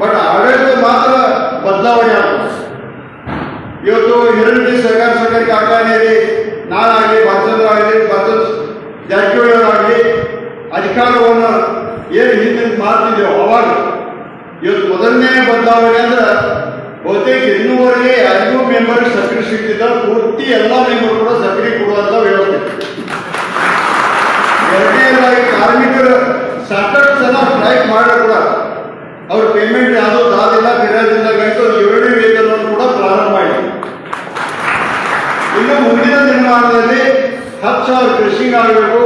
But ಆಡಳಿತ ಮಾತ್ರ ಬದಲಾವಣೆ ಆಗ್ತದೆ ಇವತ್ತು ಹಿರಣ್ಯ ಸರ್ಕಾರಕ್ಕೆ ಆಗ್ತಾನೆ ಕಾರ್ಖಾನೆಯಲ್ಲಿ ನಾನಾಗಲಿ ಭಾರತದ ಆಗಲಿ ಭಾರತದ ಜಾರಕಿಹೊಳಿ ಅವರಾಗಲಿ ಅಧಿಕಾರವನ್ನು ಏನು ಹಿಂದಿನ ಮಾಡ್ತಿದ್ದೇವೆ ಅವಾಗ ಇವತ್ತು ಮೊದಲನೇ ಬದಲಾವಣೆ ಅಂದ್ರೆ ಬಹುತೇಕ ಇನ್ನೂವರೆಗೆ ಐದು ಮೆಂಬರ್ ಸಕ್ರೆ ಸಿಗ್ತಿದ್ದ ಪೂರ್ತಿ ಎಲ್ಲ ಮೆಂಬರ್ ಕೂಡ ಸಕ್ರಿ ಕೊಡುವಂತ ವ್ಯವಸ್ಥೆ. ಎರಡನೇದಾಗಿ ಕಾರ್ಮಿಕರು ಸಾಕಷ್ಟು ಸಲ ಸ್ಟ್ರೈಕ್ ಮಾಡಿದ್ರು ಕೂಡ. ಅವ್ರ ಪೇಮೆಂಟ್ ಯಾವುದೋ ದಾದಿಲ್ಲ ಬಿರೋದಿಲ್ಲ ಗಂಟು ಏಳನೇ ವೇತನವನ್ನು ಕೂಡ ಪ್ರಾರಂಭ ಮಾಡಿ ಇನ್ನು ಮುಂದಿನ ದಿನಮಾನದಲ್ಲಿ ಹತ್ತು ಸಾವಿರ ಕೃಷಿಗೆ ಆಗಬೇಕು.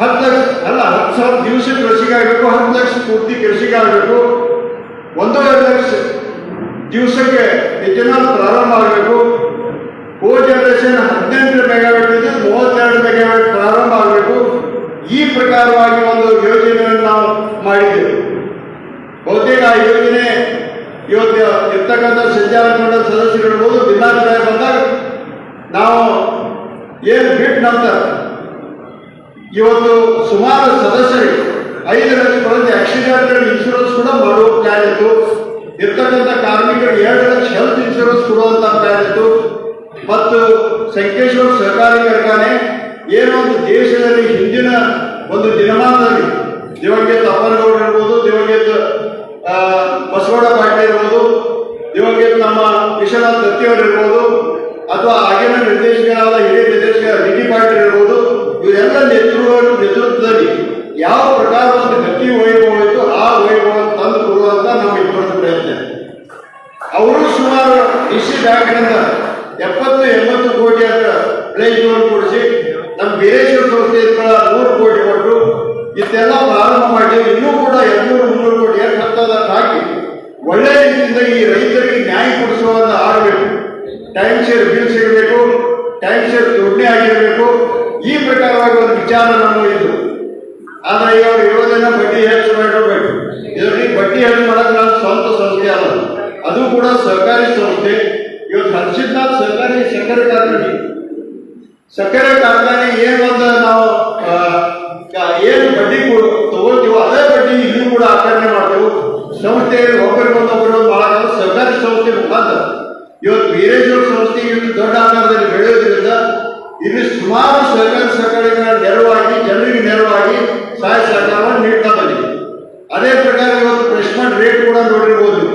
ಹತ್ತು ಲಕ್ಷ, ಅಲ್ಲ, ಹತ್ತು ಸಾವಿರ ದಿವಸ ಕೃಷಿಗೆ ಆಗಬೇಕು. ಹತ್ತು ಲಕ್ಷ ಪೂರ್ತಿ ಕೃಷಿಗೆ ಆಗಬೇಕು. ಒಂದೂವರೆ ಲಕ್ಷ ದಿವಸಕ್ಕೆ ಇಥೆನಾಲ್ ಪ್ರಾರಂಭ ಆಗಬೇಕು. ಕೋ ಜನರೇಷನ್ ಹದಿನೆಂಟು ಮೆಗಾವಾಟ್ ಇದೆ, ಮೂವತ್ತೆರಡು ಮೆಗಾವಾಟ್ ಪ್ರಾರಂಭ ಆಗಬೇಕು. ಈ ಪ್ರಕಾರವಾಗಿ ಒಂದು ಯೋಜನೆಯನ್ನು ನಾವು ಮಾಡಿದ್ದೇವೆ. ಬಹುತೇಕ ಆ ಯೋಜನೆ ಇವತ್ತು ಇರ್ತಕ್ಕಂಥ ಸಂಚಾರ ಮಂಡಲ ಸದಸ್ಯರಿರ್ಬೋದು ಭಿನ್ನಾಭಿಪ್ರಾಯ ಬಂದಾಗ ನಾವು ಏನು ಬಿಟ್ಟು ನಂತರ ಇವತ್ತು ಸುಮಾರು ಸದಸ್ಯರಿಗೆ ಐದು ಲಕ್ಷ ಆಕ್ಸಿಡೆಂಟಲ್ ಇನ್ಶೂರೆನ್ಸ್ ಕೂಡ ಮಾಡುವ ಪ್ಲಾನ್ ಇತ್ತು ಇರ್ತಕ್ಕಂಥ ಕಾರ್ಮಿಕರಿಗೆ ಎರಡು ಲಕ್ಷ ಹೆಲ್ತ್ ಇನ್ಶೂರೆನ್ಸ್ ಕೊಡುವಂತ ಪ್ಲಾನ್ ಇತ್ತು ಮತ್ತು ಸಂಕೇಶ್ವರ ಸಹಕಾರಿ ಕಾರ್ಖಾನೆ ಏನೋ ಒಂದು ದೇಶದಲ್ಲಿ ಹಿಂದಿನ ಒಂದು ದಿನಮಾನದಲ್ಲಿ ದಿವಂಗತ ಅಪ್ಪನಗೌಡ ಇರ್ಬೋದು ದಿವಂಗತ ಹರ್ಷಿದ್ನಾಥ್ ಸರ್ಕಾರಿ ಸಕ್ಕರೆ ಕಾರ್ಖಾನೆ. ಸಕ್ಕರೆ ಕಾರ್ಖಾನೆ ಏನು ಒಂದು ನಾವು ಏನು ಬಡ್ಡಿ ತಗೋತೀವೋ ಅದೇ ಬಡ್ಡಿ ಇಲ್ಲೂ ಕೂಡ ಆಚರಣೆ ಮಾಡ್ತೇವೆ. ಸಂಸ್ಥೆ ಒಬ್ಬರಿಗೊಂದೊಬ್ಬರು ಬಹಳ ಸರ್ಕಾರಿ ಸಂಸ್ಥೆ ಮುಖಾಂತರ. ಇವತ್ತು ವೀರೇಶ್ವರ ಸಂಸ್ಥೆ ಇಷ್ಟು ದೊಡ್ಡ ಆಕಾರದಲ್ಲಿ ಬೆಳೆಯೋದ್ರಿಂದ ಇಲ್ಲಿ ಸುಮಾರು ಸರ್ಕಾರಿ ಸರ್ಕಾರಗಳ ನೆರವಾಗಿ, ಜನರಿಗೆ ನೆರವಾಗಿ ಸಹಾಯ ಸಹಕಾರವನ್ನು ನೀಡ್ತಾ ಬಂದಿದೆ. ಅದೇ ಪ್ರಕಾರ ಇವತ್ತು ಪ್ರೆಸ್ಮೆಂಟ್ ರೇಟ್ ಕೂಡ ನೋಡಿರ್ಬೋದು.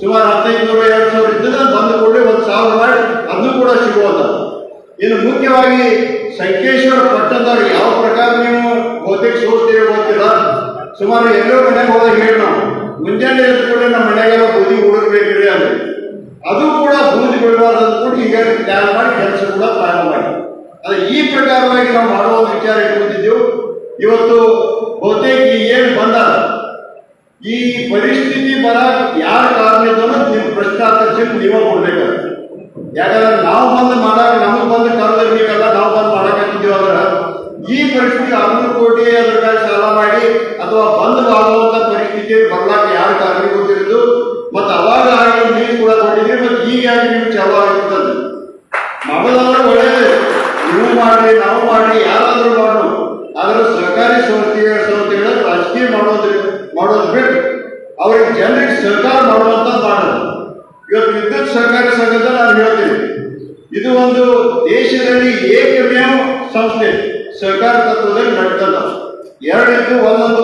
ಸುಮಾರು ಹದಿನೈದು ನೂರ ಎರಡು ಸಾವಿರ ಇದ್ದದ ಬಂದ ಕೂಡಲೇ ಒಂದು ಸಾವಿರ ಮಾಡಿ ಅದನ್ನು ಕೂಡ ಸಿಗುವಂತ ಇನ್ನು ಮುಖ್ಯವಾಗಿ ಸಂಕೇಶ್ವರ ಪಟ್ಟಣದವ್ರಿಗೆ ಯಾವ ಪ್ರಕಾರ ನೀವು ಬಹುತೇಕ ಸೋಸ್ತೀರಿ ಗೊತ್ತಿಲ್ಲ. ಸುಮಾರು ಎಲ್ಲೋ ಮನೆಗೆ ಹೋದಾಗ ಹೇಳಿ ನಾವು. ಮುಂಜಾನೆ ಎದ್ದು ಕೂಡ ನಮ್ಮ ಮನೆಗೆಲ್ಲ ಬೂದಿ ಹುಡುಗಬೇಕ್ರಿ ಅದು ಅದು ಕೂಡ ಬೂದಿ ಬಿಡಬಾರ್ದು ಅಂತ ಕೂಡ ಈಗ ಪ್ಲಾನ್ ಮಾಡಿ ಕೆಲಸ ಕೂಡ ಪ್ರಾರಂಭ ಮಾಡಿ. ಅದೇ ಈ ಪ್ರಕಾರವಾಗಿ ನಾವು ಮಾಡುವ ವಿಚಾರ ಇಟ್ಕೊಂಡಿದ್ದೆವು ಇವತ್ತು ಬಹುತೇಕ ಏನು ಬಂದ ಈ ಪರಿಸ್ಥಿತಿ ಬರ ಯಾರ ಕಾರಣ ನಿಮ್ಮ ಪ್ರಶ್ನೆ ಪ್ರಶ್ನೆ ಆಕರ್ಷಿ ನೀವೇ ಕೊಡ್ಬೇಕಾಗುತ್ತೆ. ಯಾಕಂದ್ರೆ ನಾವು ಬಂದು ಮಾಡಾಕ ನಮ್ಗೆ ಬಂದು ಕಾಲದಲ್ಲಿ ನೀವೆಲ್ಲ ನಾವು ಬಂದು ಮಾಡಾಕತ್ತಿದ್ದೀವಿ ಅಂದ್ರೆ ಈ ಪರಿಸ್ಥಿತಿ ಆರ್ನೂರು ಕೋಟಿ ಅದ್ರ ಸಾಲ ಮಾಡಿ, ಅಥವಾ ಬಂದ್ ಆಗುವಂತ ಪರಿಸ್ಥಿತಿ ಬರ್ಲಾಕ ಯಾರು ಕಾರಣ ಗೊತ್ತಿರೋದು. ಮತ್ತೆ ಅವಾಗ ಆಗಿ ನೀವು ಕೂಡ ಕೊಟ್ಟಿದ್ರಿ ಮತ್ತೆ ಈಗ ಯಾಕೆ ನಿಮ್ಗೆ ಚಾಲು ಆಗಿರ್ತದೆ ಮಾಡೋದಾದ್ರೆ ಒಳ್ಳೇದು. ನೀವು ಮಾಡ್ರಿ, ನಾವು ಮಾಡ್ರಿ, ಯಾರಾದ್ರೂ ಮಾಡು ಆದ್ರೆ ಸರ್ಕಾರಿ ಸಂಸ್ಥೆಗಳ ಸಂಸ್ಥೆಗಳ ರಾಜಕೀಯ ಮಾಡೋದ್ರಿ ಮಾಡೋದು ಬಿಟ್ಟು ಅವ್ರಿಗೆ ಜನರಿಗೆ ಸರ್ಕಾರ ಮಾಡುವಂತ ಮಾಡೋದು ಇವತ್ತು ವಿದ್ಯುತ್ ಸರ್ಕಾರಿ ಸಂಘದ ನಾನು ಇದು ಒಂದು ದೇಶದಲ್ಲಿ ಏಕಮೇವ ಸಂಸ್ಥೆ. ಸರ್ಕಾರ ತತ್ವದಲ್ಲಿ ನಡೆದಲ್ಲ ಎರಡಿದ್ದು ಒಂದೊಂದು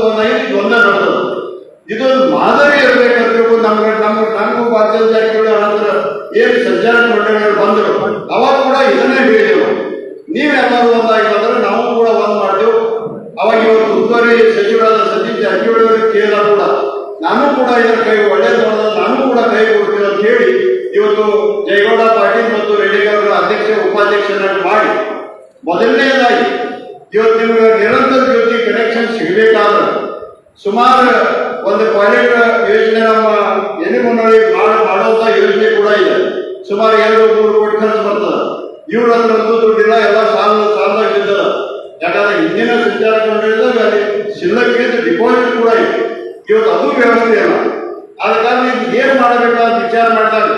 ಮಾಡಬೇಕಾದ ವಿಚಾರ ಮಾಡಿದಾಗ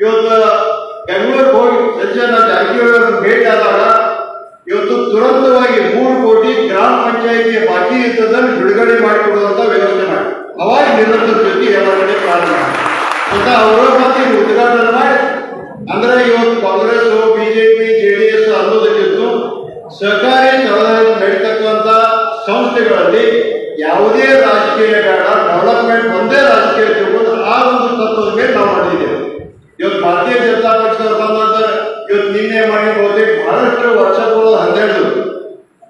ಇವತ್ತು ಬೆಂಗಳೂರಿಗೆ ಹೋಗಿ ಸಂಜೆ ನಾನು ಭೇಟಿ ಆದಾಗ ಇವತ್ತು ತುರಂತವಾಗಿ ಮೂರು ಕೋಟಿ ಗ್ರಾಮ ಪಂಚಾಯಿತಿ ಬಾಕಿ ಇದ್ದದನ್ನು ಬಿಡುಗಡೆ ಮಾಡಿಕೊಡುವಂತ ವ್ಯವಸ್ಥೆ ಮಾಡಿ. ಅವಾಗ ನಿರಂತರ ಜೊತೆ ಎಲ್ಲರಡೆ ಪ್ರಾರಂಭ ಅಂತ ಅವರ ಮತ್ತೆ ಉದ್ಘಾಟನೆ ಮಾಡಿ. ಅಂದ್ರೆ ಇವತ್ತು ಕಾಂಗ್ರೆಸ್ ಬಿಜೆಪಿ ಜೆಡಿಎಸ್ ಅನ್ನೋದಕ್ಕಿಂತ ಸಹಕಾರಿ ನಡೀತಕ್ಕಂತ ಸಂಸ್ಥೆಗಳಲ್ಲಿ ಯಾವುದೇ ರಾಜಕೀಯ ಕಾರಣ ಡೆವಲಪ್ಮೆಂಟ್ ಒಂದೇ ರಾಜಕೀಯ ಇರ್ಬೋದು ಆ ಒಂದು ತತ್ವದ ಮೇಲೆ ನಾವು ಮಾಡಿದ್ದೇವೆ ಇವತ್ತು ಭಾರತೀಯ ಜನತಾ ಪಕ್ಷದವ್ರು ಬಂದ್ರೆ ಇವತ್ತು ನಿನ್ನೆ ಮಾಡಿ ಬಹುತೇಕ ಬಹಳಷ್ಟು ವರ್ಷಗಳು ಹನ್ನೆರಡು.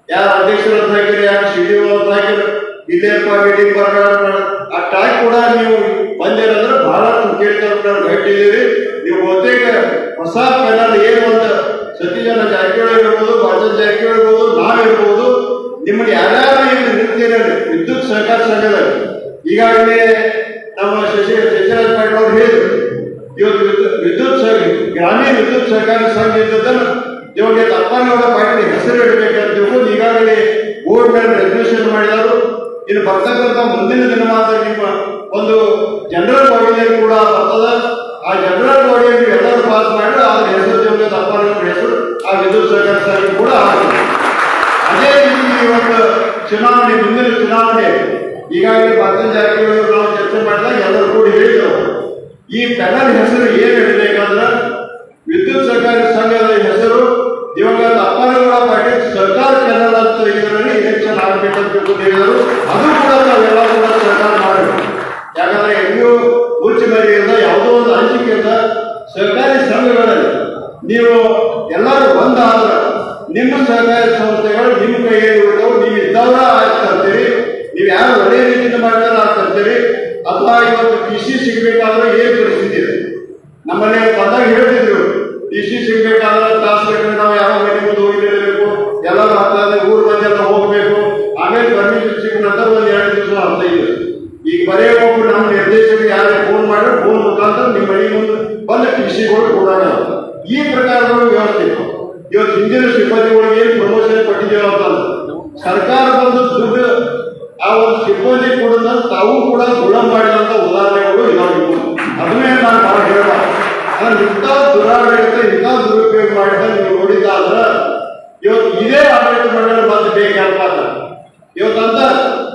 ಯಾರ ಅಧ್ಯಕ್ಷರು ಅಂತ ಹಾಕಿರಿ ಯಾರು ಶಿಡಿಯು ಅಂತ ಹಾಕಿರಿ ಇದೇಪ್ಪ ಮೀಟಿಂಗ್ ಬರ್ತಾರೆ ಆ ಟೈಮ್ ಕೂಡ ನೀವು ಬಂದಿರಂದ್ರೆ ಬಹಳಷ್ಟು ಕೇಳ್ತಾರೆ ಭೇಟಿದ್ದೀರಿ ನೀವು ಬಹುತೇಕ ಹೊಸ ಪ್ಯಾನಲ್ ಏನು ಅಂತ ಸತೀಜನ ಜಾರಕಿಹೊಳಿ ಇರ್ಬೋದು ಭಾಜಪ ಜಾರಕಿಹೊಳಿ ಇರ್ಬೋದು ನಾವಿರ್ಬೋದು ನಿಮ್ಗೆ ಯಾರ್ಯಾರು ಇಲ್ಲಿ ನಿಂತಿರಲಿ ವಿದ್ಯುತ್ ಸಹಕಾರ ಸಂಘದಲ್ಲಿ ಈಗಾಗಲೇ ನಮ್ಮ ಶಶಿ ಶಶಿರಾಜ್ ಪಾಟೀಲ್ ಅವರು ಹೇಳಿದ್ರು, ಇವತ್ತು ವಿದ್ಯುತ್ ವಿದ್ಯುತ್ ಸಹ ಗ್ರಾಮೀಣ ವಿದ್ಯುತ್ ಸಹಕಾರ ಸಂಘ ಇದ್ದದನ್ನು ಇವಾಗ ತಪ್ಪನಗೌಡ ಪಾಟೀಲ್ ಹೆಸರು ಇಡಬೇಕಂತ ತಿಳ್ಕೊಂಡು ಈಗಾಗಲೇ ಬೋರ್ಡ್ ಮೇಲೆ ರೆಸಲ್ಯೂಷನ್ ಮಾಡಿದರು ಇನ್ನು ಬರ್ತಕ್ಕಂಥ ಮುಂದಿನ ದಿನವಾದ ನಿಮ್ಮ అందుకు ಉದಾಹರಣೆಗಳು ಇದಾವೆ ಅದನ್ನೇ ನಾನು ಭಾಳ ಹೇಳ ಇಂಥ ದುರಾಡಳಿತ, ಇಂಥ ದುರುಪಯೋಗ ಮಾಡಿದ ನೀವು ನೋಡಿದ್ದಾದ್ರ, ಇವತ್ತು ಇದೇ ಆಡಳಿತ ಮಂಡಳಿ ಬೇಕಪ್ಪ ಅಂತ ಇವತ್ತಂತ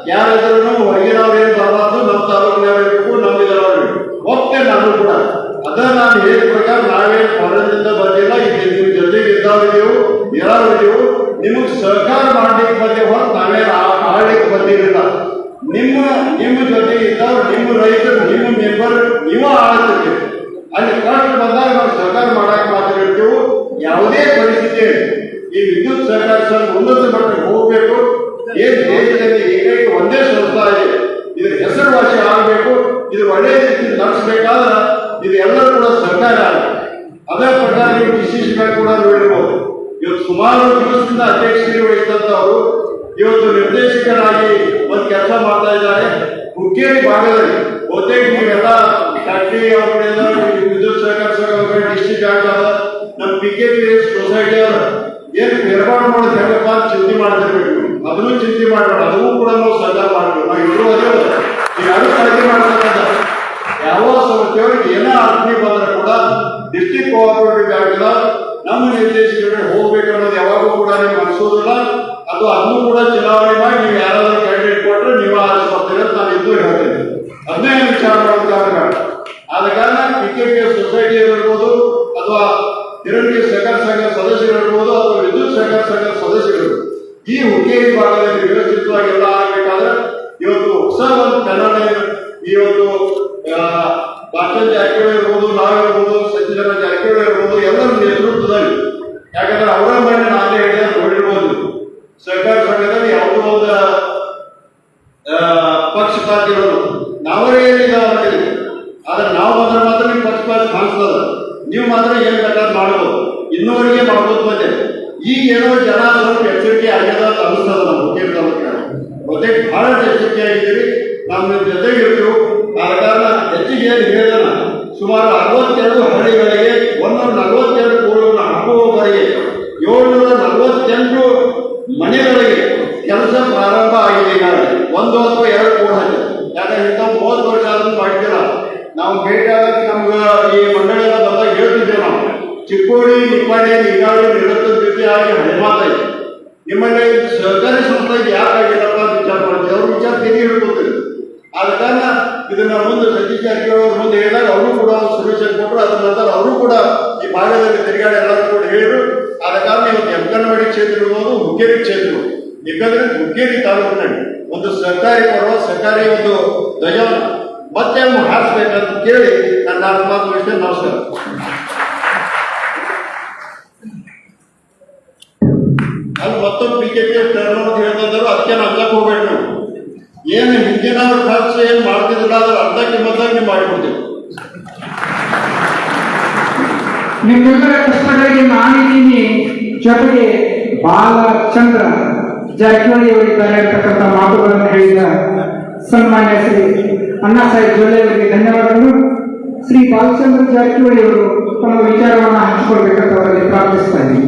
ಯಾರಾದ್ರೂ ಹೊರಗಿನವ್ರು ಏನು ಬರಬಾರ್ದು, ನಮ್ಮ ತಾಲೂಕಿನವ್ರು ಇರಬೇಕು ನಮ್ಮ ಇದರವ್ರು ಇರಬೇಕು ನಾನು ಕೂಡ. ಅದ ನಾನು ಹೇಳಿದ ಪ್ರಕಾರ ನಾವೇ ಹೊರದಿಂದ ಬಂದಿಲ್ಲ ಈಗ ನೀವು ಜೊತೆಗೆ ಇದ್ದವರಿದ್ದೀವು ಇರೋರಿದ್ದೀವು ನಿಮಗೆ ಸಹಕಾರ ಮಾಡ್ಲಿಕ್ಕೆ ಬಂದೆ ಹೊರತು ನಾವೇನು ಆ- ಆಳ್ಲಿಕ್ಕೆ ಬಂದಿರಲಿಲ್ಲ. ನಿಮ್ಮ ನಿಮ್ಮ ಜೊತೆ ಇದ್ದವ್ರು, ನಿಮ್ಮ ರೈತರು, ನಿಮ್ಮ ಮೆಂಬರ್ ನೀವು ಆಳ್ತಿರ್ತೀವಿ ಅಲ್ಲಿ ಕಷ್ಟ ಬಂದಾಗ ನಾವು ಸರ್ಕಾರ ಮಾಡಕ್ ಮಾತ್ರ ಯಾವುದೇ ಪರಿಸ್ಥಿತಿ ಈ ವಿದ್ಯುತ್ ಸರ್ಕಾರ ಸಂಘ ಉನ್ನತ ಮಟ್ಟಕ್ಕೆ ಹೋಗಬೇಕು. ಏನ್ ದೇಶದಲ್ಲಿ ಏಕೈಕ ಒಂದೇ ಸಂಸ್ಥಾ ಇದೆ. ಇದ್ರ ಹೆಸರುವಾಸಿ ಆಗಬೇಕು. ಇದು ಒಳ್ಳೆ ರೀತಿ ನಡೆಸಬೇಕಾದ್ರೆ ಇದು ಎಲ್ಲರೂ ಕೂಡ ಸರ್ಕಾರ ಅದೇ ಪ್ರಕಾರ ನೀವು ಡಿಸಿಷನ್ ಕೂಡ ನೋಡಿರ್ಬೋದು ಇವತ್ತು ಸುಮಾರು ದಿವಸದಿಂದ ಅಧ್ಯಕ್ಷರಿಗೆ ವಹಿಸಿದಂತವರು ಇವತ್ತು ನಿರ್ದೇಶಕರಾಗಿ ಒಂದು ಕೆಲಸ ಮಾಡ್ತಾ ಇದ್ದಾರೆ. ಹುಕ್ಕೇರಿ ಭಾಗದಲ್ಲಿ ಬಹುತೇಕ ನೀವೆಲ್ಲ ಕಟ್ಟಿ ಅವರಿಂದ ವಿದ್ಯುತ್ ಸಹಕಾರ ಸಂಘ ಡಿಸ್ಟ್ರಿಕ್ಟ್ ಆಗ್ತದ ನಮ್ಮ ಪಿ ಕೆ ಪಿ ಸೊಸೈಟಿ ಅವರು ಏನು ನಿರ್ಮಾಣ ಮಾಡೋದು ಹೆಂಗಪ್ಪ ಅಂತ ಚಿಂತೆ ಮಾಡ್ತಿರ್ಬೇಕು ನೀವು. ಅದನ್ನು ಚಿಂತೆ ಮಾಡಬೇಡ, ಅದನ್ನು ಕೂಡ ನಾವು ಸಜ್ಜ ಮಾಡಬೇಕು. ನಾವು ಇದ್ರು ಅದೇ ಯಾರು ಕಾಳಜಿ ಮಾಡ್ತಕ್ಕಂಥ ಯಾವ ಸಂಸ್ಥೆಯವ್ರಿಗೆ ಏನೇ ಅರ್ಪಣೆ ಬಂದ್ರೆ ಕೂಡ ಡಿಸ್ಟ್ರಿಕ್ಟ್ ಕೋಆಪರೇಟಿವ್ ಆಗಿಲ್ಲ, ನಮ್ಮ ನಿರ್ದೇಶಕರಿಗೆ ಹೋಗ್ಬೇಕು ಅನ್ನೋದು ಯಾವಾಗೂ ಕೂಡ ನಿಮ್ಗೆ ಅನ್ಸೋದಿಲ್ಲ. ಅಥವಾ ಅದನ್ನು ಕೂಡ ಚುನಾವಣೆ ಮಾಡಿ ನೀವು ಯಾರಾದರೂ ಕ್ಯಾಂಡಿಡೇಟ್ ಕೊಟ್ಟರೆ ನೀವು ಆರಿಸಿ ಬರ್ತೀರಿ ಅಂತ ನಾನು ಇದ್ದು ಹೇಳ್ತೇನೆ. ಅದನ್ನೇ ವಿಚಾರ ಮಾಡೋದು ಆದ ಕಾರಣ ಪಿ ಕೆ ಪಿ ಸೊಸೈಟಿ ಇರ್ಬೋದು, ಅಥವಾ ತಿರುಗಿ ಸಹಕಾರ ಸಂಘ ಸದಸ್ಯರು ಇರ್ಬೋದು, ಅಥವಾ ವಿದ್ಯುತ್ ಸಹಕಾರ ಸಂಘ ಸದಸ್ಯರು ಈ ಹುಕ್ಕೇರಿ ಭಾಗದಲ್ಲಿ ವ್ಯವಸ್ಥಿತವಾಗಿ ನಾವು ಭೇಟಿ ಆಗಕ್ಕೆ ನಮ್ಗೆ ಈ ಮಂಡಳಿ ಬಂದಾಗ ಹೇಳ್ತಿದ್ದೇವೆ ನಾವು. ಚಿಕ್ಕೋಡಿ, ನಿಪ್ಪಾಡಿ ನೀರಾವರಿ ನಿರಂತರ ರೀತಿ ಆಗಿ ಹಳೆ ಮಾತಾಯ್ತು ನಿಮ್ಮಲ್ಲಿ ಸರ್ಕಾರಿ ಸಂಸ್ಥೆ ಯಾಕಾಗಿಲ್ಲಪ್ಪ ಅಂತ ವಿಚಾರ ಮಾಡ್ತೀವಿ. ಅವ್ರ ವಿಚಾರ ತೆಗೆ ಹಿಡ್ಕೊತೀವಿ. ಆದ ಕಾರಣ ಇದನ್ನ ಮುಂದೆ ಸತೀಶ್ ಜಾರಕಿಹೊಳಿ ಮುಂದೆ ಹೇಳಿದಾಗ ಅವರು ಕೂಡ ಸೊಲ್ಯೂಷನ್ ಕೊಟ್ಟರು. ಅದರ ನಂತರ ಅವರು ಕೂಡ ಈ ಭಾಗದಲ್ಲಿ ತಿರುಗಾಡಿ ಎಲ್ಲರೂ ಕೂಡ ಹೇಳಿದ್ರು. ಆದ ಕಾರಣ ಇವತ್ತು ಅಂಗನವಾಡಿ ಕ್ಷೇತ್ರ ಇರ್ಬೋದು, ಹುಕ್ಕೇರಿ ಕ್ಷೇತ್ರ. ಯಾಕಂದ್ರೆ ಹುಕ್ಕೇರಿ ತಾಲೂಕಿನಲ್ಲಿ ಒಂದು ಸರ್ಕಾರಿ ಪರ್ವ, ಸರ್ಕಾರಿ ಒಂದು ಧ್ವಜವನ್ನು ಮತ್ತೆ ಹಾರಿಸ್ಬೇಕಂತ ಕೇಳಿ, ನನ್ನ ನಾಲ್ಕು ವಿಷಯ ನಮಸ್ಕಾರ ಅಲ್ಲಿ ಮತ್ತೊಂದು ಬಿಜೆಪಿ ಟರ್ನ್ ಅಂತ ಹೇಳ್ತಿದ್ರು, ಅದಕ್ಕೆ ಅಲ್ಲಕ್ಕೆ ಹೋಗ್ಬೇಕು ನಾವು ಏನು ಹಿಂದಿನವ್ರ ಖರ್ಚು, ಏನು ಮಾಡ್ತಿದ್ದಿಲ್ಲ ಅದ್ರ ಅರ್ಧಕ್ಕೆ ನೀವು ಮಾಡಿಕೊಡ್ತೀವಿ ನಿಮ್ಮೆಲ್ಲರ ಕಷ್ಟಗಳಿಗೆ ನಾನಿದ್ದೀನಿ. ಜೊತೆಗೆ ಬಾಲಚಂದ್ರ ಜಾರಕಿಹೊಳಿ ಅವರಿದ್ದಾರೆ ಅಂತಕ್ಕಂಥ ಮಾತುಗಳನ್ನು ಹೇಳಿದ ಸನ್ಮಾನ್ಯ ಶ್ರೀ ಅಣ್ಣಾ ಸಾಹೇಬ್ ಜೊಲ್ಲೆ ಅವರಿಗೆ ಧನ್ಯವಾದಗಳು ಶ್ರೀ ಬಾಲಚಂದ್ರ ಜಾರಕಿಹೊಳಿ ಅವರು ತಮ್ಮ ವಿಚಾರವನ್ನು ಹಂಚಿಕೊಳ್ಬೇಕಂತ ಅವರಲ್ಲಿ ಪ್ರಾರ್ಥಿಸ್ತಾ ಇದ್ದೀನಿ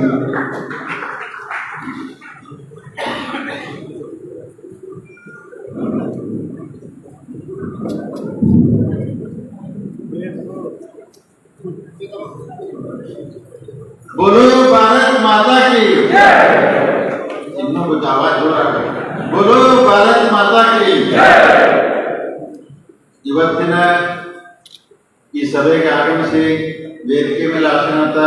बोलो भारत माता की ಇನ್ನೂ कुछ आवाज हो रहा है बोलो भारत माता की ಇವತ್ತಿನ ಈ ಸಭೆಗೆ ಆಗಮಿಸಿ ವೇದಿಕೆ ಮೇಲೆ ಆಸನಂತ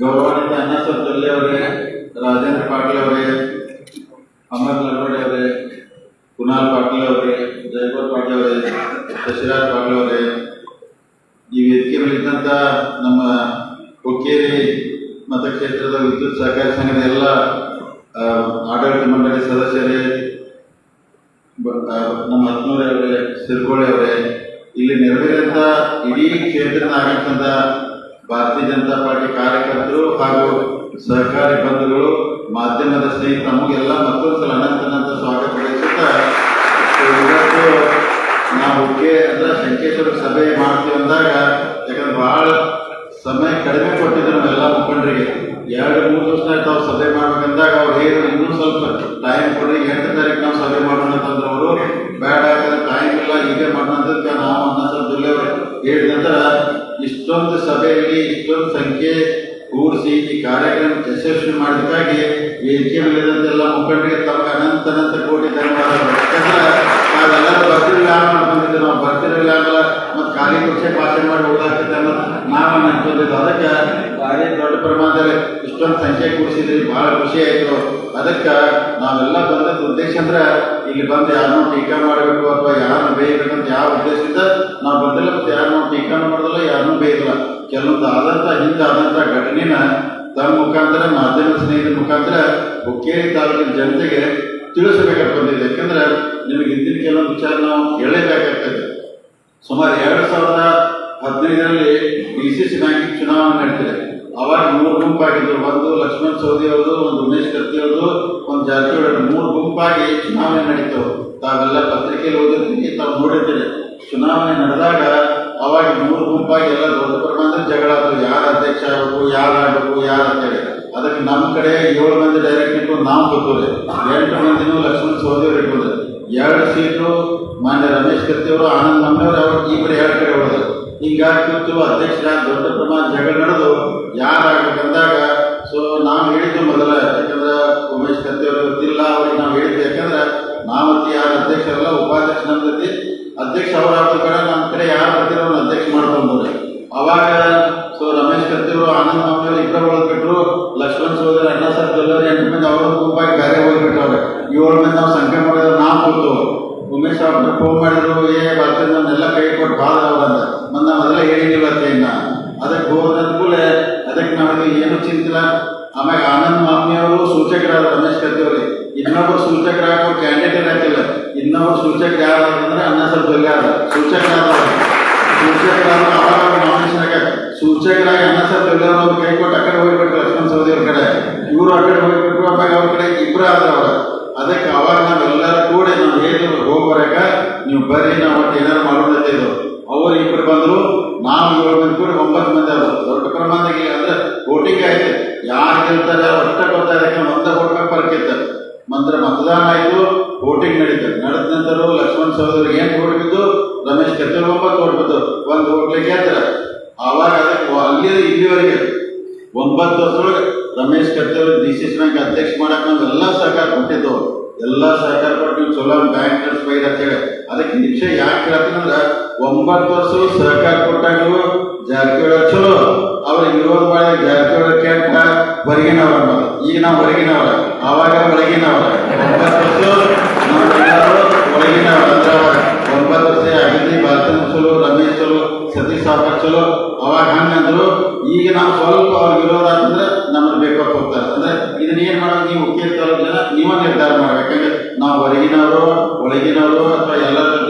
ಗೌರವಾನ್ವಿತ ಅಣ್ಣಾಸಾಬ್ ಜೊಲ್ಲೆ ಅವರೇ, ರಾಜೇಂದ್ರ ಪಾಟೀಲ್ ಅವರೇ, ಅಮರ್ ಎಂಟು ತಾರೀಕು ನಾವು ಸಭೆ ಮಾಡೋಣ ಅಂತಂದ್ರೆ ಅವರು, ಬೇಡ, ಯಾಕಂದ್ರೆ ಟೈಮ್ ಇಲ್ಲ, ಹೀಗೆ ಮಾಡೋದಕ್ಕೆ ನಾವು ಅನ್ನ ಸ್ವಲ್ಪ ಜಿಲ್ಲೆ ಹೇಳಿದ ನಂತರ ಇಷ್ಟೊಂದು ಸಭೆಯಲ್ಲಿ ಇಷ್ಟೊಂದು ಸಂಖ್ಯೆ ಕೂಡಿಸಿ ಈ ಕಾರ್ಯಕ್ರಮ ಯಶಸ್ವಿ ಮಾಡಿದಕ್ಕಾಗಿ ವೇದಿಕೆ ಮೇಲಿದಂತೆಲ್ಲ ಮುಖಂಡರಿಗೆ ತಮಗೆ ಅನಂತ ಅನಂತ ಕೋಟಿ ಧನ್ಯವಾದಗಳು ಯಾಕಂದ್ರೆ ನಾವೆಲ್ಲರೂ ಬರ್ತಿರಲಿಲ್ಲ ಮಾಡ್ಕೊಂಡಿದ್ದೆ ನಾವು ಬರ್ತಿರಲಿಲ್ಲ ಮತ್ತೆ ಖಾಲಿ ಕುರ್ಚಿ ಭಾಷೆ ಮಾಡಿ ಹೋಗ್ಲಾಗ್ತದೆ ಅನ್ನೋದು ನಾವು ಅನ್ಕೊಂಡಿದ್ದು ಅದಕ್ಕೆ ಭಾರಿ ದೊಡ್ಡ ಪ್ರಮಾಣದಲ್ಲಿ ಇಷ್ಟೊಂದು ಸಂಖ್ಯೆ ಕೂಡಿಸಿದ್ರಿ ಬಹಳ ಖುಷಿ ಆಯಿತು. ಅದಕ್ಕೆ ನಾವೆಲ್ಲ ಬಂದದ್ದು ಉದ್ದೇಶ ಅಂದ್ರೆ ಇಲ್ಲಿ ಬಂದು ಯಾರನ್ನೂ ಟೀಕಾ ಮಾಡಬೇಕು ಅಥವಾ ಯಾರನ್ನು ಬೇಯಬೇಕಂತ ಯಾವ ಉದ್ದೇಶದಿಂದ ನಾವು ಬಂದಿಲ್ಲ, ಮತ್ತೆ ಯಾರನ್ನೂ ಟೀಕಾನು ಮಾಡೋದಿಲ್ಲ ಯಾರನ್ನೂ ಬೇಯಿಲ್ಲ ಕೆಲವೊಂದು ಆದಂತ ಹಿಂದೆ ಆದಂಥ ಘಟನೆನ ತಮ್ಮ ಮುಖಾಂತರ ಮಾಧ್ಯಮ ಸ್ನೇಹಿತರ ಮುಖಾಂತರ ಹುಕ್ಕೇರಿ ತಾಲೂಕಿನ ಜನತೆಗೆ ತಿಳಿಸಬೇಕಂತ ಬಂದಿದೆ. ಯಾಕಂದ್ರೆ ನಿಮಗೆ ಹಿಂದಿನ ಕೆಲವೊಂದು ವಿಚಾರ ನಾವು ಹೇಳಲೇಬೇಕಾಗ್ತದೆ. ಸುಮಾರು ಎರಡು ಸಾವಿರದ ಹದಿನೈದರಲ್ಲಿ ಡಿ ಸಿ ಸಿ ಬ್ಯಾಂಕಿಂಗ್ ಚುನಾವಣೆ ಮೂರು ಗುಂಪಾಗಿದ್ರು. ಒಂದು ಲಕ್ಷ್ಮಣ್ ಸೌದಿ ಅವರು ಒಂದು ಉಮೇಶ್ ಕತ್ತಿ ಅವರು ಒಂದು ಜಾರಕಿಹೊಳಿ ಮೂರು ಗುಂಪಾಗಿ ಚುನಾವಣೆ ನಡೀತು. ತಾವೆಲ್ಲ ಪತ್ರಿಕೆಯಲ್ಲಿ ಓದಿರ್ತೀವಿ ತಾವು ನೋಡಿರ್ತೀರಿ. ಚುನಾವಣೆ ನಡೆದಾಗ ಅವಾಗ ಮೂರು ಗುಂಪಾಗಿ ಎಲ್ಲ ದೊಡ್ಡ ಪ್ರಮಾಣದಲ್ಲಿ ಜಗಳ ಆದ್ರು ಯಾರು ಅಧ್ಯಕ್ಷ ಆಗಬೇಕು, ಯಾರು ಆಗಬೇಕು, ಯಾರು ಅಂತೇಳಿ ಅದಕ್ಕೆ ನಮ್ಮ ಕಡೆ ಏಳು ಮಂದಿ ಡೈರೆಕ್ಟ್ ಇಟ್ಕೊಂಡು ನಾವು ಗೊತ್ತೋದೆ ಎಂಟು ಮಂದಿನೂ ಲಕ್ಷ್ಮಣ್ ಸವದಿ ಅವರು ಇಟ್ಕೊಂಡ್ರೆ. ಎರಡು ಸೀಟು ಮಾನ್ಯ ರಮೇಶ್ ಕತ್ತಿ ಅವರು, ಆನಂದ್ ಅವರು ಅವ್ರು ಕಡೆ ಎರಡು ಕಡೆ ಹೊಡೆದ್ರು. ಹಿಂಗಾಗಿ ಕೂತು ಅಧ್ಯಕ್ಷರ ದೊಡ್ಡ ಪ್ರಮಾಣ ಜಗಳ ಆನಂದ್ ಮಾಮೂಲಿ ಇಬ್ಬರು ಒಳಗ್ಬಿಟ್ರು ಲಕ್ಷ್ಮಣ್ ಸೋದರ, ಅಣ್ಣ ಸರ್ ಜೊಲ್ಲರಿ ಎಂಟು ಮಂದಿ ಅವರು ಗುಂಪಾಗಿ ಬೇರೆ ಹೋಗ್ಬಿಟ್ಟವ್ರೆ ಏಳು ಮಂದಿ ನಾವು ಸಂಖ್ಯೆ ಮಾಡಿದ್ರೆ ನಾವು ಕೂತು. ಉಮೇಶ್ ಅವ್ರನ್ನ ಫೋನ್ ಮಾಡಿದ್ರು, ಏ, ಬರ್ತೀನಿ, ನನ್ನೆಲ್ಲ ಕೈ ಕೊಟ್ಟು ಭಾಳ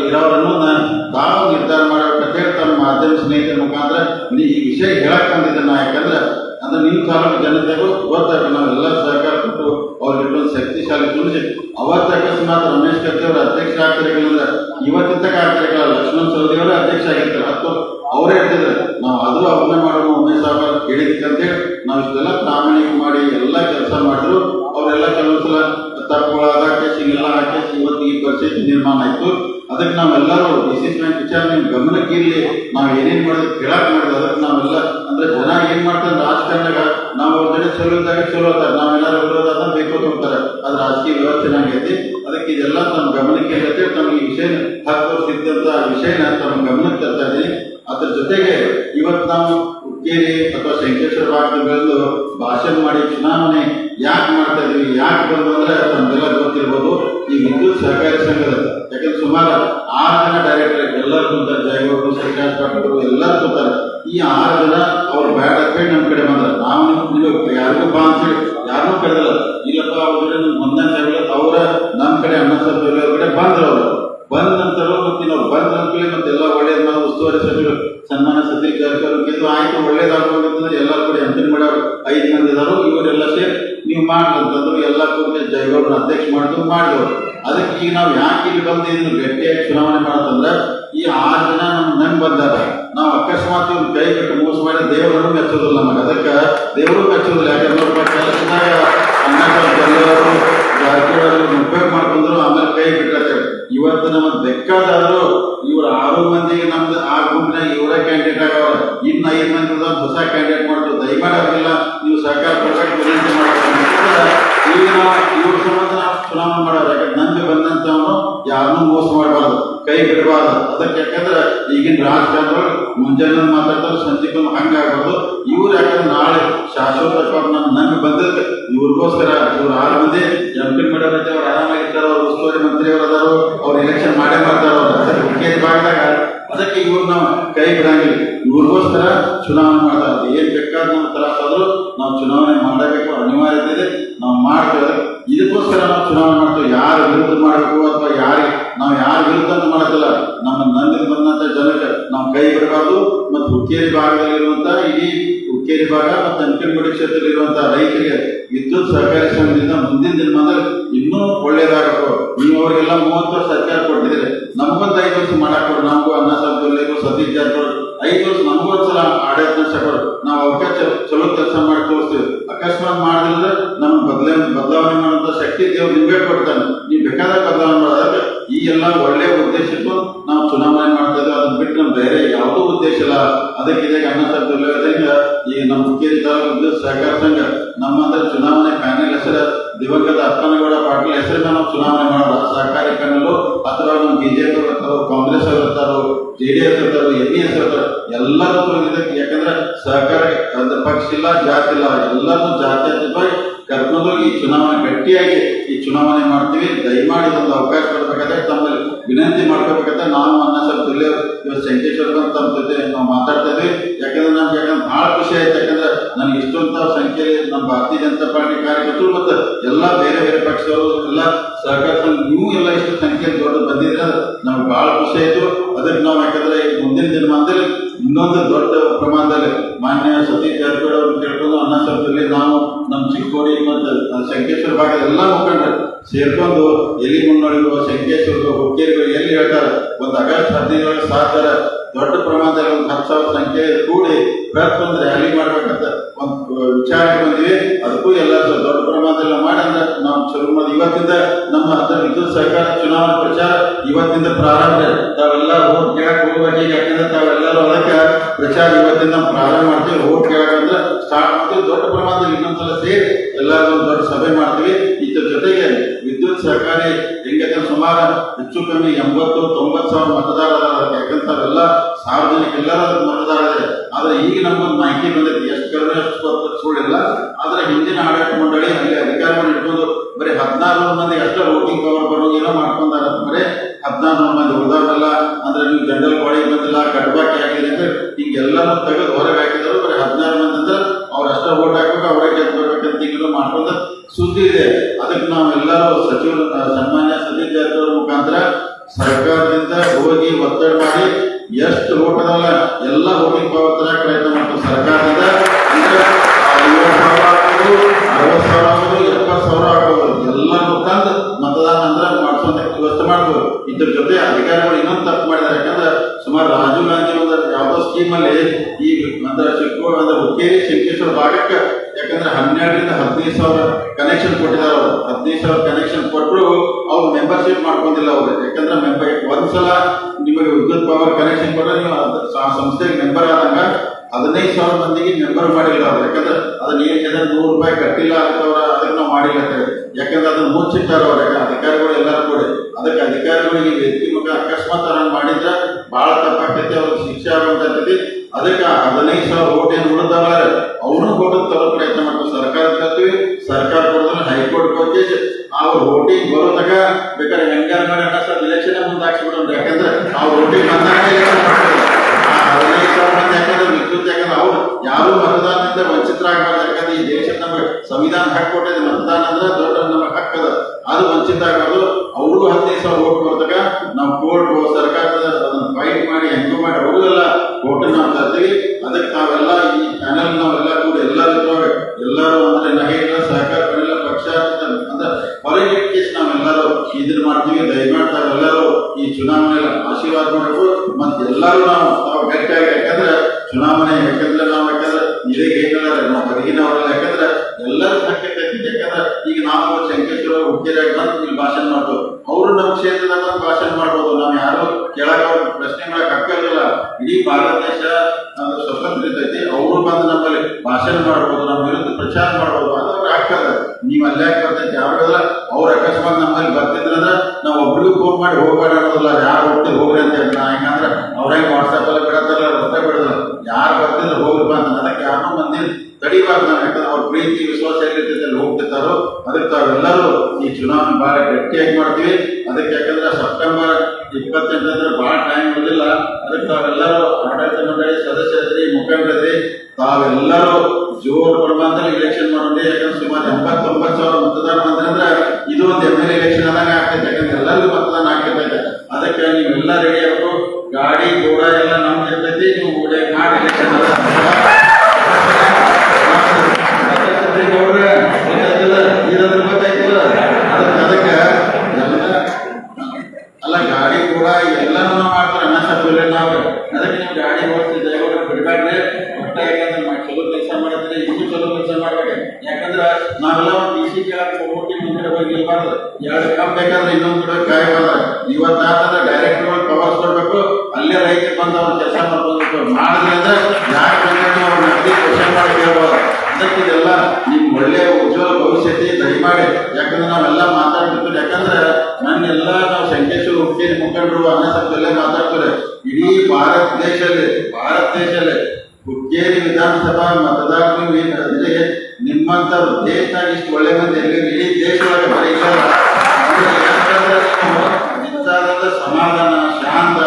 ಇರೋರನ್ನು ನಾನು ತಾವು ನಿರ್ಧಾರ ಮಾಡಬೇಕಂತೇಳಿ ತಮ್ಮ ಮಾಧ್ಯಮ ಸ್ನೇಹಿತರ ಮುಖಾಂತರ ಈ ವಿಷಯ ಹೇಳಕ್ ಬಂದಿದ್ದೆ ನಾ ಯಾಕಂದ್ರೆ ಅಂದ್ರೆ ನಿಮ್ಮ ತಾಲೂಕು ಜನತೆಗೂ ಗೊತ್ತಾಗ ನಾವೆಲ್ಲ ಸಹಕಾರ ಕೊಟ್ಟು ಅವ್ರಿಗೆ ಇಟ್ಟೊಂದು ಶಕ್ತಿಶಾಲಿ ತುಳಿಸಿ ಅವತ್ತು ಅಕಸ್ಮಾತ್ ರಮೇಶ್ ಕತ್ತಿ ಅಧ್ಯಕ್ಷ ಆಗ್ತಾರೆ ಇವತ್ತಿನ ತನಕ ಲಕ್ಷ್ಮಣ್ ಸೌದಿ ಅವರು ಅಧ್ಯಕ್ಷ ಆಗಿರ್ತಾರೆ. ಹತ್ತು ತಮ್ಮ ಜೊತೆ ತಮಗೆ ವಿಷಯ ಹತ್ತು ವರ್ಷ ವಿಷಯನ ತಮ್ಮ ಗಮನಕ್ಕೆ ತರ್ತಾ ಇದ್ದೀನಿ. ಅದ್ರ ಜೊತೆಗೆ ಇವತ್ತು ನಾವು ಹುಕ್ಕೇರಿ ಅಥವಾ ಶಂಕೇಶ್ವರ ಭಾಗದಲ್ಲಿ ಭಾಷಣ ಮಾಡಿ ಚುನಾವಣೆ ಯಾಕೆ ಮಾಡ್ತಾ ಇದೀವಿ, ಯಾಕೆ ಬಂದು ಅಂದ್ರೆ ತಮ್ಗೆಲ್ಲ ಗೊತ್ತಿರ್ಬೋದು. ಈ ವಿದ್ಯುತ್ ಸಹಕಾರಿ ಸಂಘದ, ಯಾಕಂದ್ರೆ ಸುಮಾರು ಆರು ಜನ ಡೈರೆಕ್ಟರ್ ಎಲ್ಲರೂ ಕುಂತಾರೆ. ಜಯಗೌಡರು ಸರ್ಕಾರ ಡಾಕ್ಟರ್ ಎಲ್ಲರೂ ಕುಂತಾರೆ. ಈ ಆರು ಜನ ಅವ್ರು ಬ್ಯಾಡ ನಮ್ಮ ಕಡೆ ಬಂದ್ರೆ. ನಾವು ನಿಮ್ಗೆ ಯಾರಿಗೂ ಬಾ ಅಂತ ಹೇಳಿ ಯಾರನ್ನೂ ಅಧ್ಯಕ್ಷ ಮಾಡಿದ್ರು ಮಾಡಿದ್ರು ಅದಕ್ಕೆ ಈಗ ನಾವು ಯಾಕೆ ಇಲ್ಲಿ ಬಂದು ಇದನ್ನು ಗಟ್ಟಿಯಾಗಿ ಚುನಾವಣೆ ಮಾಡೋದಂದ್ರೆ, ಈ ಆರು ಜನ ನಮ್ಮ ನೆಂಬ ಬಂದಾರ ನಾವು ಅಕಸ್ಮಾತ್ ಇವ್ರು ಕೈ ಬಿಟ್ಟು ಮೋಸ ಮಾಡಿ ದೇವರನ್ನು ಮೆಚ್ಚೋದಿಲ್ಲ ನಮಗೆ. ಅದಕ್ಕೆ ದೇವರು ಮೆಚ್ಚೋದಿಲ್ಲ, ಯಾಕಂದ್ರೆ ಮಾಡಬೇಕು ಅಥವಾ ಯಾರಿಗೆ, ನಾವು ಯಾರ ವಿರುದ್ಧ ಮಾಡೋದಿಲ್ಲ ನಮ್ಮ ನಂದಿ ಬಂದಂತ ಜನಕ್ಕೆ ನಾವು ಕೈ ಬಿಡಬಾರ್ದು ಮತ್ತು ಹುಕ್ಕೇರಿ ಭಾಗದಲ್ಲಿರುವಂತ ಇಡೀ ಹುಕ್ಕೇರಿ ಭಾಗ ಮತ್ತು ಅಂಕನಗುಡಿ ಕ್ಷೇತ್ರದಲ್ಲಿರುವಂತಹ ರೈತರಿಗೆ ವಿದ್ಯುತ್ ಸಹಕಾರಿ ಸಂಘದಿಂದ ಮುಂದಿನ ದಿನಮಾನದಲ್ಲಿ ಇನ್ನೂ ಒಳ್ಳೇದಾಗಬೇಕು. ನೀವು ಅವರಿಗೆಲ್ಲ ಮೂವತ್ತು ವರ್ಷ ಸರ್ಕಾರ ಕೊಟ್ಟಿದ್ರೆ ನಮಗೊಂದು ಐದು ವರ್ಷ ಮಾಡಾಕೋರು ನಮಗೂ ಅನ್ನ ಸಾಧ್ಯ ಸತೀಶ್ ಐದು ವರ್ಷ ನಮಗೂ ಸಲ ಆಡಳಿತ ನಡೆಸಕೋರು ನಾವು ಅವಕಾಶ ಚಲೋ ಕೆಲಸ ಮಾಡಿ ತೋರಿಸ್ತೀವಿ. ಅಕಸ್ಮಾತ್ ಮಾಡಿದ್ರೆ ನಮ್ಗೆ ಬದಲಾವಣೆ ಬದಲಾವಣೆ ಮಾಡುವಂತ ಶಕ್ತಿ ದೇವ್ರು ನಿಮ್ಗೆ ಕೊಡ್ತಾನೆ. ನೀವು ಬೇಕಾದಾಗ ಬದಲಾವಣೆ ಮಾಡೋದಾದ್ರೆ ಈ ಎಲ್ಲ ಒಳ್ಳೆಯ ಉದ್ದೇಶ ಇಟ್ಟು ನಾವು ಚುನಾವಣೆ ಮಾಡ್ತಾ ಇದ್ದೇವೆ ಅದನ್ನ ಬಿಟ್ಟು ನಮ್ಮ ಬೇರೆ ಯಾವುದೂ ಉದ್ದೇಶ ಇಲ್ಲ. ಅದಕ್ಕೆ ಇದಕ್ಕೆ ಅನ್ನ ಸಾಧ್ಯ ಈ ನಮ್ಮ ಮುಖ್ಯ ತಾಲೂಕು ಸಹಕಾರ ಸಂಘ, ನಮ್ಮ ಚುನಾವಣೆ ಪ್ಯಾನೆಲ್ ಹೆಸರು ದಿವಂಗತ ಅಪ್ಪನಗೌಡ ಪಾಟೀಲ್ ಹೆಸರನ್ನ ನಾವು ಚುನಾವಣೆ ಮಾಡೋದು. ಸಹಕಾರಿ ಪ್ಯಾನೆಲ್ ಅಥವಾ ನಮ್ಮ ಬಿಜೆಪಿ ಇರ್ತಾರೋ ಕಾಂಗ್ರೆಸ್ ಅವರು ಜೆ ಡಿ ಎಸ್ ಇರ್ತಾರೋ ಎನ್ ಇ ಎಸ್ ಇರ್ತಾರೋ ಎಲ್ಲರೂ ಇದಕ್ಕೆ ಯಾಕಂದ್ರೆ ಸಹಕಾರಿ ಪಕ್ಷ ಇಲ್ಲ, ಜಾತಿ ಇಲ್ಲ. ಎಲ್ಲರೂ ಜಾತ್ಯತೀತವಾಗಿ ಕರ್ಕೊಂಡು ಈ ಚುನಾವಣೆ ಗಟ್ಟಿಯಾಗಿ ಈ ಚುನಾವಣೆ ಮಾಡ್ತೀವಿ. ದಯಮಾಡಿ ಒಂದು ಅವಕಾಶ ಕೊಡ್ಬೇಕಾದ್ರೆ ತಮ್ಮಲ್ಲಿ ವಿನಂತಿ ಮಾಡ್ಕೋಬೇಕಂತ ನಾವು ಅನ್ನ ಸ್ವಲ್ಪ ಇವತ್ತು ಸಂಕೇಶ್ವರ ತಮ್ಮ ಜೊತೆ ನಾವು ಮಾತಾಡ್ತಾ ಇದ್ವಿ. ಯಾಕಂದ್ರೆ ನಮ್ಗೆ ಯಾಕಂದ್ರೆ ಬಹಳ ಖುಷಿ ಆಯ್ತು. ಯಾಕಂದ್ರೆ ನನಗೆ ಇಷ್ಟೊಂತ ಸಂಖ್ಯೆಯಲ್ಲಿ ನಮ್ಮ ಭಾರತೀಯ ಜನತಾ ಪಾರ್ಟಿ ಕಾರ್ಯಕರ್ತರು ಮತ್ತು ಎಲ್ಲ ಬೇರೆ ಬೇರೆ ಪಕ್ಷದವರು ಎಲ್ಲ ಸಹಕಾರ ನೀವು ಎಲ್ಲ ಇಷ್ಟು ಸಂಖ್ಯೆ ದೊಡ್ಡ ಬಂದಿದ್ರೆ ನಮ್ಗೆ ಬಹಳ ಖುಷಿ ಆಯ್ತು. ಅದಕ್ಕೆ ನಾವು ಯಾಕಂದ್ರೆ ಮುಂದಿನ ದಿನಮಾನದಲ್ಲಿ ಇನ್ನೊಂದು ದೊಡ್ಡ ಪ್ರಮಾಣದಲ್ಲಿ ಮಾನ್ಯ ಸತೀಶ್ ಜಾರಕಿಹೊಳಿ ಅವ್ರನ್ನ ಕೇಳ್ಕೊಂಡು ಅನ್ನ ಸಂಸ್ಥೆಯಲ್ಲಿ ನಾವು ನಮ್ಮ ಚಿಕ್ಕೋಡಿ ಮತ್ತು ಶಂಕೇಶ್ವರ ಭಾಗದ ಎಲ್ಲ ಮುಖಂಡರು ಸೇರ್ಕೊಂಡು ಎಲ್ಲಿ ಮುನ್ನಡೆದು ಶಂಕೇಶ್ವರ ಹುಕ್ಕೇರಿಗಳು ಎಲ್ಲಿ ಹೇಳ್ತಾರೆ? ಒಂದು ಆಗಸ್ಟ್ ಹದಿನೈದು ಸಾವಿರ ದೊಡ್ಡ ಪ್ರಮಾಣದಲ್ಲಿ ಒಂದು ಹತ್ತು ಸಾವಿರ ಸಂಖ್ಯೆ ಕೂಡಿ ಒಂದು ರ್ಯಾಲಿ ಮಾಡ್ಬೇಕಂತ ಒಂದು ವಿಚಾರ ಬಂದಿವಿ. ಶುರು ಮಾಡಿ ಇವತ್ತಿಂದ ನಮ್ಮ ವಿದ್ಯುತ್ ಸರ್ಕಾರ ಚುನಾವಣಾ ಪ್ರಚಾರ ಇವತ್ತಿಂದ ಪ್ರಾರಂಭ ತಾವೆಲ್ಲ ಓಟ್ ಕೇಳಕ್ ಹೋಗ್ಬೇಕು. ಯಾಕಂದ್ರೆ ತಾವೆಲ್ಲರೂ ಅದಕ್ಕೆ ಪ್ರಚಾರ ಇವತ್ತಿಂದ ಪ್ರಾರಂಭ ಮಾಡ್ತೀವಿ. ಓಟ್ ಕೇಳಕಂದ್ರೆ ಸ್ಟಾರ್ಟ್ ಮಾಡ್ತೀವಿ. ದೊಡ್ಡ ಪ್ರಮಾಣದಲ್ಲಿ ಇನ್ನೊಂದ್ಸಲ ಸೇರಿ ಎಲ್ಲರೂ ದೊಡ್ಡ ಸಭೆ ಮಾಡ್ತೀವಿ. ಇದ್ರ ಜೊತೆಗೆ ವಿದ್ಯುತ್ ಸರ್ಕಾರಿ ಹೆಂಗಂದ್ರೆ ಸುಮಾರು ಹೆಚ್ಚು ಕಮ್ಮಿ ಎಂಬತ್ತು, ತೊಂಬತ್ತು ಸಾವಿರ ಮತದಾರರ ಯಾಕಂದ್ರೆ ತಾವೆಲ್ಲ ಸಾರ್ವಜನಿಕ ಎಲ್ಲರೂ ಅದಕ್ಕೆ ಮತದಾರ ಇದ್ದಾರೆ. ಆದ್ರೆ ಈಗ ನಮ್ಗೊಂದು ಮಾಹಿತಿ ಬಂದೈತಿ ಎಷ್ಟು ಕಡಿಮೆ ಅಷ್ಟು ಸುಳ್ಳಿಲ್ಲ ಆದ್ರೆ ಹಿಂದಿನ ಆಡಳಿತ ಮಂಡಳಿ ಅಲ್ಲಿ ಅಧಿಕಾರವನ್ನು ಇಟ್ಕೊಂಡು ಬರೀ ಹದಿನಾರು ಮಂದಿ ಅಷ್ಟೇ ವೋಟಿಂಗ್ ಪವರ್ ಬರೋಂಗೇನೋ ಮಾಡ್ಕೊಂಡಾರ. ಬರೀ ಹದಿನಾರು ಮಂದಿ ಉಳಿದವರೆಲ್ಲ ಅಂದ್ರೆ ನೀವು ಜನರಲ್ ಬಾಡಿ ಬಂದಿಲ್ಲ ಕಟ್ಬಾಕಿ ಆಗಿದೆ ಅಂದ್ರೆ ಹಿಂಗೆಲ್ಲಾನು ತೆಗೆದು ಹೊರಗೆ ಹಾಕಿದ್ರು. ಬರೀ ಹದಿನಾರು ಮಂದಿ ಅಂದ್ರೆ ಅವ್ರು ಅಷ್ಟೇ ವೋಟ್ ಹಾಕ್ಬೇಕು ಅವರೇ ಗೆದ್ಬೇಕಂತ ಈಗಲೂ ಮಾಡ್ಕೊಂಡ ಸುದ್ದಿ ಇದೆ. ಅದಕ್ಕೆ ನಾವೆಲ್ಲರೂ ಸಚಿವರು ಆ, ಸನ್ಮಾನ್ಯ ಸತೀಶ್ ಜಾರಕಿಹೊಳಿ ಮುಖಾಂತರ ಸರ್ಕಾರದಿಂದ ಹೋಗಿ ಒತ್ತಡ ಮಾಡಿ ಎಷ್ಟು ಓಟ್ ಅದಲ್ಲ ಎಲ್ಲ ವೋಟಿಂಗ್ ಪವರ್ ತರಕ್ ಹದಿನೈದು ಸಾವಿರ ಕನೆಕ್ಷನ್ ಕೊಟ್ಟಿದ್ದಾರೆ ಅವರು. ಹದಿನೈದು ಸಾವಿರ ಕನೆಕ್ಷನ್ ಕೊಟ್ಟರು ಅವ್ರು ಮೆಂಬರ್ಶಿಪ್ ಮಾಡ್ಕೊಂಡಿಲ್ಲ ಅವರು. ಯಾಕಂದ್ರೆ ಮೆಂಬರ್ ಒಂದ್ಸಲ ನಿಮಗೆ ವಿದ್ಯುತ್ ಪವರ್ ಕನೆಕ್ಷನ್ ಕೊಟ್ಟರೆ ನೀವು ಆ ಸಂಸ್ಥೆಗೆ ಮೆಂಬರ್ ಆದಾಗ ಹದಿನೈದು ಸಾವಿರ ಮಂದಿಗೆ ಮೆಂಬರ್ ಮಾಡಿಲ್ಲ ಅವ್ರು. ಯಾಕಂದ್ರೆ ಅದನ್ನ ಏನು ಜನ ನೂರು ರೂಪಾಯಿ ಕಟ್ಟಿಲ್ಲ ಅಂತವ್ರ ಅದನ್ನ ಮಾಡಿಲ್ಲ ಅಂತ ಹೇಳಿ. ಯಾಕಂದ್ರೆ ಅದನ್ನ ಮುಚ್ಚಿಟ್ಟಾರ ಅವ್ರ. ಅಧಿಕಾರಿಗಳು ಎಲ್ಲರೂ ಕೊಡಿ. ಅದಕ್ಕೆ ಅಧಿಕಾರಿಗಳಿಗೆ ವ್ಯಕ್ತಿ ಮುಖ ಅಕಸ್ಮಾತ್ ಅವ್ರನ್ನ ಮಾಡಿದ್ರೆ ಬಹಳ ತಪ್ಪಾಗ್ತೈತಿ, ಅವ್ರಿಗೆ ಶಿಕ್ಷೆ ಆಗುವಂತ ಅದಕ್ಕೆ ಹದಿನೈದು ಸಾವಿರ ಓಟ್ ಯಾಕಂದ್ರೆ ನಾವು ಯಾಕಂದ್ರೆ ಇದೇ ಹೇಳ್ತಾರೆ ನಾವು ಬದಿಗಿನವರಲ್ಲ ಯಾಕಂದ್ರೆ ಎಲ್ಲರೂ ತಗ್ಗಿದೆ ಯಾಕಂದ್ರೆ ಈಗ ನಾವು ಶಂಕೇಶ್ವರ ಹುಟ್ಟಿರಾಗಿ ಬಂದು ಇಲ್ಲಿ ಭಾಷಣ ಮಾಡ್ಬೋದು. ಅವರು ನಮ್ಮ ಕ್ಷೇತ್ರದಾಗ ಬಂದು ಭಾಷಣ ಮಾಡ್ಬೋದು. ನಾವು ಯಾರು ಕೇಳಕ್ ಪ್ರಶ್ನೆ ಮಾಡಕ್ ಹಕ್ಕಿಲ್ಲ ಇಡೀ ಭಾರತ ದೇಶ ಸ್ವತಂತ್ರ ಇರ್ತೈತಿ. ಅವರು ಬಂದು ನಮ್ಮಲ್ಲಿ ಭಾಷಣ ಮಾಡ್ಬೋದು, ನಮ್ಮ ವಿರುದ್ಧ ಪ್ರಚಾರ ಮಾಡ್ಬೋದು. ಅದು ಅವ್ರ ನೀವು ಅಲ್ಲೇ ಬರ್ತೈತಿ ಯಾವಾಗ ಅವ್ರ ಅಕಸ್ಮಾತ್ ನಮ್ಮಲ್ಲಿ ಬರ್ತಿದ್ರಂದ್ರ ನಾವು ಒಬ್ರಿಗೂ ಫೋನ್ ಮಾಡಿ ಹೋಗ್ಬೇಡ ಯಾರು ಹೋಗ್ರಿ ಅಂತ ಹೇಳಿ. ನಾ ಹೆಂಗಂದ್ರ ಅವ್ರ ಹೆಂಗ್ ವಾಟ್ಸಪ್ ಅಲ್ಲಿ ಬಿಡತ್ತಲ್ಲ ರಸ್ತೆ ಬಿಡೋದಿಲ್ಲ ಯಾರು ಬರ್ತಿದ್ರು ಹೋಗ್ರಪ್ಪ ಅಂತ. ಅದಕ್ಕೆ ಮಂದಿ ತಡಿಬಾರ್ದು ನಾನು ಯಾಕಂದ್ರೆ ಅವ್ರ ಪ್ರೀತಿ ವಿಶ್ವಾಸ ಅಲ್ಲಿ ಹೋಗ್ತಿರ್ತಾರೋ ಅದಕ್ಕೆ ತಾವೆಲ್ಲರೂ ಈ ಚುನಾವಣೆ ಬಹಳ ಗಟ್ಟಿಯಾಗಿ ಮಾಡ್ತೀವಿ. ಅದಕ್ಕೆ ಯಾಕಂದ್ರೆ ಸೆಪ್ಟೆಂಬರ್ ಇಪ್ಪತ್ತೆಂಟಂದ್ರೆ ಬಹಳ ಟೈಮ್ ಇರೋದಿಲ್ಲ ಅದಕ್ಕೆ ತಾವೆಲ್ಲರೂ ಆಡಳಿತ ಮಂಡಳಿ ಸದಸ್ಯರಿದ್ರಿ, ಮುಖಂಡರಿದ್ರಿ. ತಾವೆಲ್ಲರೂ ಜೋರು ಪ್ರಮಾಣದಲ್ಲಿ ಇಲೆಕ್ಷನ್ ಮಾಡೋಣ ಯಾಕಂದ್ರೆ ಸುಮಾರು ಎಂಬತ್ತೊಂಬತ್ತು ಹುಕ್ಕೇರಿ ಮುಖಂಡರು ಅನ್ನ ಮಾತಾಡ್ತಾರೆ. ಇಡೀ ಭಾರತ ದೇಶದಲ್ಲಿ ಭಾರತ ದೇಶದಲ್ಲಿ ಹುಕ್ಕೇರಿ ವಿಧಾನಸಭಾ ಮತದಾರರು ಏನಾದ್ರೆ ದೇಶ ದೇಶದಾಗ ಇಷ್ಟು ಒಳ್ಳೆ ಮಂದಿ ಇಡೀ ಇಂಥಾದಂತ ಸಮಾಧಾನ, ಶಾಂತ,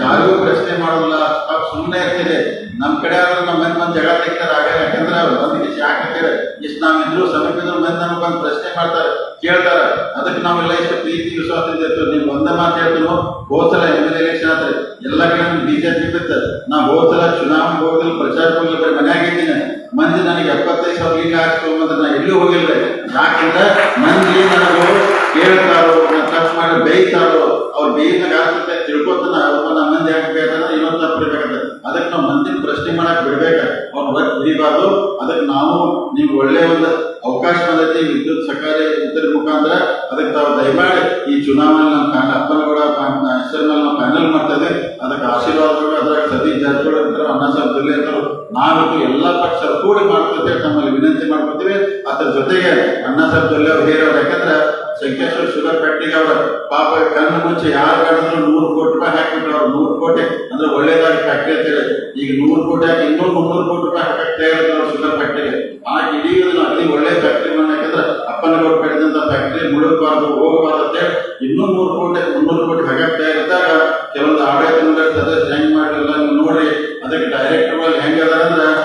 ಯಾರಿಗೂ ಪ್ರಶ್ನೆ ಮಾಡೋಲ್ಲ ಸುಮ್ಮನೆ ಇರ್ತಿದೆ ನಮ್ ಕಡೆ ಆದ್ರೂ ನಮ್ಮ ಮಂದಿ ಜಗಳ ತೆಗಿತಾರೆ. ಆಗ ಯಾಕಂದ್ರೆ ಅವ್ರು ಬಂದು ಯಾಕೆ ಇಷ್ಟು ನಾವಿದ್ರು ಸಮೀಪದ ಬಂದು ಪ್ರಶ್ನೆ ಮಾಡ್ತಾರೆ, ಕೇಳ್ತಾರೆ. ಅದಕ್ಕೆ ನಾವೆಲ್ಲ ಎಷ್ಟು ಪ್ರೀತಿ, ವಿಶ್ವಾಸ ಇದೆ ನೀವು ಒಂದ ಮಾತು ಹೇಳ್ತೀವಿ ಹೋದ್ಸಲ ಎಂ ಎಲ್ ಎಲೆಕ್ಷನ್ ಆದ್ರೆ ಎಲ್ಲ ಕಡೆ ಬಿಜೆಪಿ ಬಿತ್ತ ನಾ ಹೋದ್ಸಲ ಚುನಾವಣೆ ಹೋಗಿಲ್ಲ ಪ್ರಚಾರ ಹೋಗಿಲ್ಲ, ಬರೀ ಮನ್ಯಾಗ ಮಂದಿ ನನಗೆ ಎಪ್ಪತ್ತೈದು ಸಾವಿರ ಲೀಗ ಹಾಕ್ಸ್ಕೊಂಬಂದ್ರೆ ನಾ ಎಲ್ಲೂ ಹೋಗಿಲ್ಲ ಯಾಕಂದ್ರೆ ಮಂದಿ ನನಗೂ ಕೇಳ್ತಾರೋ ಟಚ್ ಮಾಡಿ ಬೈತಾರೋ ಬೇಯಿನ ಆಗ್ತದೆ ತಿಳ್ಕೊತಾನ, ಅವ್ರ ನಮ್ಮ ಮಂದಿ ಯಾಕೆ ಬೇಕಾದ್ರೆ ಇನ್ನೊಂದು ಅದಕ್ಕೆ ನಾವು ಮಂದಿನ ಪ್ರಶ್ನೆ ಮಾಡಕ್ ಬಿಡ್ಬೇಕ. ಅವ್ರ ಹೊರಗೆ ಬಿಡಿಬಾರ್ದು ಅದಕ್ಕೆ ನಾವು ನೀವು ಒಳ್ಳೆ ಒಂದು ಅವಕಾಶ ಬಂದೈತಿ ವಿದ್ಯುತ್ ಸಕಾರಿ ಇದ್ರ ಮುಖಾಂತರ ಅದಕ್ಕೆ ತಾವು ದಯಮಾಡಿ ಈ ಚುನಾವಣೆ ನಮ್ಮ ಪ್ಯಾನ್ ಅಪ್ಪನಗೌಡ ಹೆಸರು ಮೇಲೆ ನಾವು ಪ್ಯಾನಲ್ ಮಾಡ್ತದೆ ಅದಕ್ಕೆ ಆಶೀರ್ವಾದಗಳು ಅದ್ರಾಗ ಸತೀಶ್ ಜಾರಕಿಹೊಳಿ ಅಂತಾರೆ, ಅಣ್ಣ ಸಾಹೇಬ್ ದುಲ್ಲೆ ಅಂತಾರೆ. ನಾವಿಟ್ಟು ಎಲ್ಲ ಪಕ್ಷ ಕೂಡಿ ಮಾಡ್ಕೊತೇವೆ ತಮ್ಮಲ್ಲಿ ವಿನಂತಿ ಮಾಡ್ಕೊತೀವಿ. ಅದ್ರ ಜೊತೆಗೆ ಅಣ್ಣ ಸಾಹೇಬ್ ದುಲ್ಲೆ ಅವ್ರು ಹೇಳೋರು ಯಾಕಂದ್ರೆ ಸಂಕೇಶ್ವರ ಶುಗರ್ ಫ್ಯಾಕ್ಟ್ರಿಗೆ ಅವ್ರ ಪಾಪ ಕಣ್ಣು ಮುಚ್ಚಿ ಯಾರು ಕಣ್ಣು ನೂರು ಕೋಟಿ ರೂಪಾಯಿ ಹಾಕಿಬಿಟ್ರು ಅವ್ರು? ನೂರು ಕೋಟಿ. ಅಂದ್ರೆ ಒಳ್ಳೇದಾಗಿ ಫ್ಯಾಕ್ಟ್ರಿ ಅಂತೇಳಿ ಈಗ ನೂರು ಕೋಟಿ ಹಾಕಿ ಇನ್ನೂ ಮುನ್ನೂರು ಕೋಟಿ ರೂಪಾಯಿ ಹಾಕಕ್ಕೆ ಅವ್ರು ಶುಗರ್ ಫ್ಯಾಕ್ಟ್ರಿಗೆ ಆ ಇಡೀ ಅಲ್ಲಿ ಒಳ್ಳೆ ಫ್ಯಾಕ್ಟ್ರಿ ಯಾಕಂದ್ರೆ ಅಪ್ಪನಗೌಡ ಕಟ್ಟಿದಂತ ಫ್ಯಾಕ್ಟ್ರಿ ಮುಳುಗಬಾರ್ದು ಹೋಗಬಾರ್ದು ಅಂತೇಳಿ ಇನ್ನೂ ನೂರು ಕೋಟಿ, ಮುನ್ನೂರು ಕೋಟಿ ಹಾಕಕ್ಕೆ ತಯಾರಿದ್ದಾಗ ಕೆಲವೊಂದು ಆಡಳಿತ ಹೆಂಗ್ ಮಾಡಿರಲ್ಲ ನೀವು ನೋಡಿ, ಅದಕ್ಕೆ ಡೈರೆಕ್ಟ್ ಹೆಂಗದ ಅದಾರ